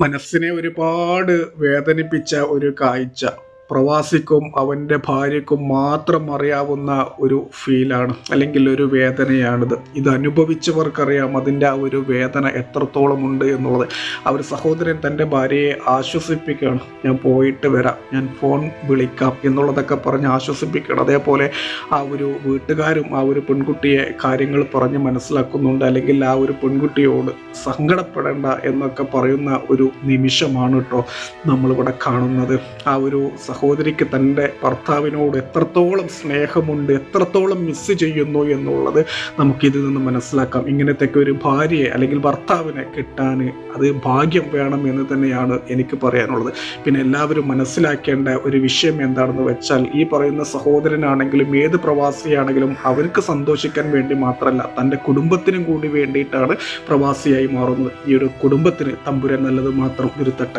മനസ്സിനെ ഒരുപാട് വേദനിപ്പിച്ച ഒരു കാഴ്ച. പ്രവാസിക്കും അവന്റെ ഭാര്യയ്ക്കും മാത്രം അറിയാവുന്ന ഒരു ഫീലാണ് അല്ലെങ്കിൽ ഒരു വേദനയാണിത്. ഇത് അനുഭവിച്ചവർക്കറിയാം അതിന്റെ ആ ഒരു വേദന എത്രത്തോളം ഉണ്ട് എന്നുള്ളത്. ആ ഒരു സഹോദരൻ തന്റെ ഭാര്യയെ ആശ്വസിപ്പിക്കുകയാണ്. ഞാൻ പോയിട്ട് വരാം ഞാൻ ഫോൺ വിളിക്കാം എന്നുള്ളതൊക്കെ പറഞ്ഞ് ആശ്വസിപ്പിക്കുകയാണ്. അതേപോലെ ആ ഒരു വീട്ടുകാരും ആ ഒരു പെൺകുട്ടിയെ കാര്യങ്ങൾ പറഞ്ഞ് മനസ്സിലാക്കുന്നുണ്ട്. അല്ലെങ്കിൽ ആ ഒരു പെൺകുട്ടിയോട് സങ്കടപ്പെടേണ്ട എന്നൊക്കെ പറയുന്ന ഒരു നിമിഷമാണ് കേട്ടോ നമ്മളിവിടെ കാണുന്നത്. ആ ഒരു സഹോദരിക്ക് തന്റെ ഭർത്താവിനോട് എത്രത്തോളം സ്നേഹമുണ്ട് എത്രത്തോളം മിസ് ചെയ്യുന്നു എന്നുള്ളത് നമുക്കിതിൽ നിന്ന് മനസ്സിലാക്കാം. ഇങ്ങനത്തെയൊക്കെ ഒരു ഭാര്യയെ അല്ലെങ്കിൽ ഭർത്താവിനെ കിട്ടാൻ അത് ഭാഗ്യം വേണം എന്ന് തന്നെയാണ് എനിക്ക് പറയാനുള്ളത്. പിന്നെ എല്ലാവരും മനസ്സിലാക്കേണ്ട ഒരു വിഷയം എന്താണെന്ന് വെച്ചാൽ ഈ പറയുന്ന സഹോദരനാണെങ്കിലും ഏത് പ്രവാസിയാണെങ്കിലും അവർക്ക് സന്തോഷിക്കാൻ വേണ്ടി മാത്രമല്ല തന്റെ കുടുംബത്തിനും കൂടി വേണ്ടിയിട്ടാണ് പ്രവാസിയായി മാറുന്നത്. ഈ ഒരു കുടുംബത്തിന് തമ്പുരൻ നല്ലത് മാത്രം ഇരുത്തട്ടെ.